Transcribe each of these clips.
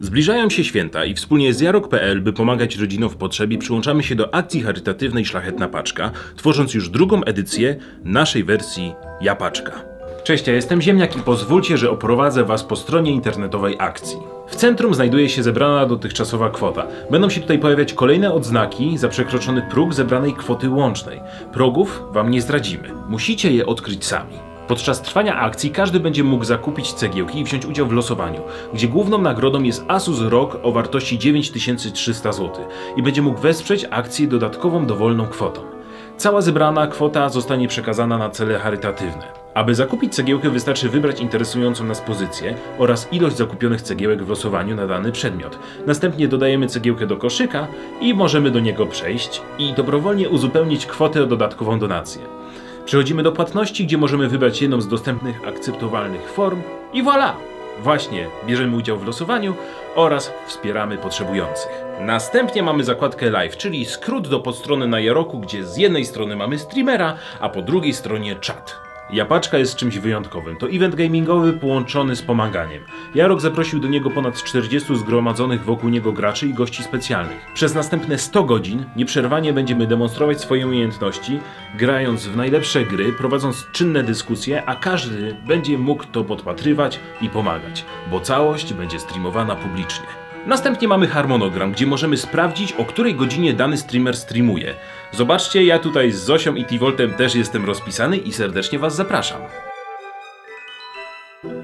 Zbliżają się święta i wspólnie z Jarok.pl, by pomagać rodzinom w potrzebie, przyłączamy się do akcji charytatywnej Szlachetna Paczka, tworząc już drugą edycję naszej wersji Japaczka. Cześć, ja jestem Ziemniak i pozwólcie, że oprowadzę Was po stronie internetowej akcji. W centrum znajduje się zebrana dotychczasowa kwota. Będą się tutaj pojawiać kolejne odznaki za przekroczony próg zebranej kwoty łącznej. Progów Wam nie zdradzimy. Musicie je odkryć sami. Podczas trwania akcji każdy będzie mógł zakupić cegiełki i wziąć udział w losowaniu, gdzie główną nagrodą jest Asus ROG o wartości 9300 zł i będzie mógł wesprzeć akcję dodatkową dowolną kwotą. Cała zebrana kwota zostanie przekazana na cele charytatywne. Aby zakupić cegiełkę wystarczy wybrać interesującą nas pozycję oraz ilość zakupionych cegiełek w losowaniu na dany przedmiot. Następnie dodajemy cegiełkę do koszyka i możemy do niego przejść i dobrowolnie uzupełnić kwotę o dodatkową donację. Przechodzimy do płatności, gdzie możemy wybrać jedną z dostępnych akceptowalnych form i voilà! Właśnie bierzemy udział w losowaniu oraz wspieramy potrzebujących. Następnie mamy zakładkę live, czyli skrót do podstrony na Jaroku, gdzie z jednej strony mamy streamera, a po drugiej stronie czat. Japaczka jest czymś wyjątkowym. To event gamingowy połączony z pomaganiem. Jarok zaprosił do niego ponad 40 zgromadzonych wokół niego graczy i gości specjalnych. Przez następne 100 godzin nieprzerwanie będziemy demonstrować swoje umiejętności, grając w najlepsze gry, prowadząc czynne dyskusje, a każdy będzie mógł to podpatrywać i pomagać, bo całość będzie streamowana publicznie. Następnie mamy harmonogram, gdzie możemy sprawdzić, o której godzinie dany streamer streamuje. Zobaczcie, ja tutaj z Zosią i Tivoltem też jestem rozpisany i serdecznie Was zapraszam.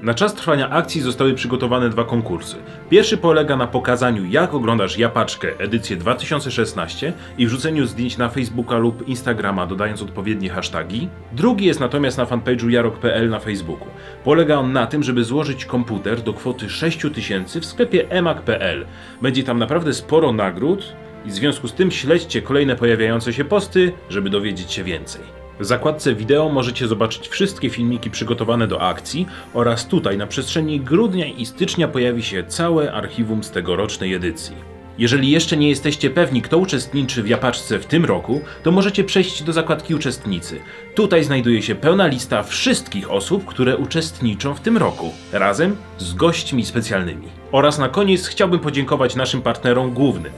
Na czas trwania akcji zostały przygotowane dwa konkursy. Pierwszy polega na pokazaniu, jak oglądasz Japaczkę edycję 2016 i wrzuceniu zdjęć na Facebooka lub Instagrama, dodając odpowiednie hasztagi. Drugi jest natomiast na fanpage'u jarok.pl na Facebooku. Polega on na tym, żeby złożyć komputer do kwoty 6000 w sklepie emak.pl. Będzie tam naprawdę sporo nagród i w związku z tym śledźcie kolejne pojawiające się posty, żeby dowiedzieć się więcej. W zakładce wideo możecie zobaczyć wszystkie filmiki przygotowane do akcji oraz tutaj na przestrzeni grudnia i stycznia pojawi się całe archiwum z tegorocznej edycji. Jeżeli jeszcze nie jesteście pewni, kto uczestniczy w Japaczce w tym roku, to możecie przejść do zakładki Uczestnicy. Tutaj znajduje się pełna lista wszystkich osób, które uczestniczą w tym roku, razem z gośćmi specjalnymi. Oraz na koniec chciałbym podziękować naszym partnerom głównym.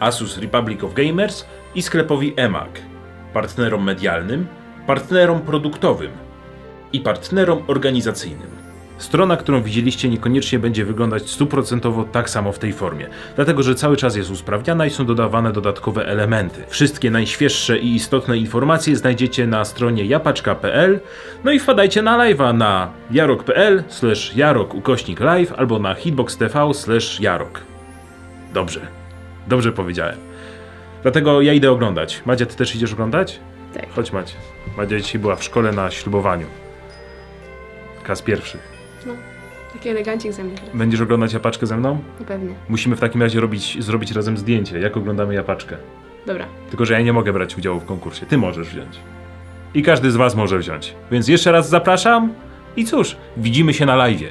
Asus Republic of Gamers i sklepowi EMAG, partnerom medialnym, partnerom produktowym i partnerom organizacyjnym. Strona, którą widzieliście, niekoniecznie będzie wyglądać stuprocentowo tak samo w tej formie, dlatego że cały czas jest usprawniana i są dodawane dodatkowe elementy. Wszystkie najświeższe i istotne informacje znajdziecie na stronie japaczka.pl, no i wpadajcie na live'a na jarok.pl slash jarok ukośnik live albo na hitbox tv slash jarok. Dobrze, dobrze powiedziałem. Dlatego ja idę oglądać. Madzia, ty też idziesz oglądać? Tak. Chodź Macie. Madzia dzisiaj była w szkole na ślubowaniu. Kas pierwszy. No, taki elegancik ze mnie teraz. Będziesz oglądać Japaczkę ze mną? No pewnie. Musimy w takim razie robić, zrobić razem zdjęcie, jak oglądamy Japaczkę. Dobra. Tylko, że ja nie mogę brać udziału w konkursie. Ty możesz wziąć. I każdy z was może wziąć. Więc jeszcze raz zapraszam. I cóż, widzimy się na live'ie.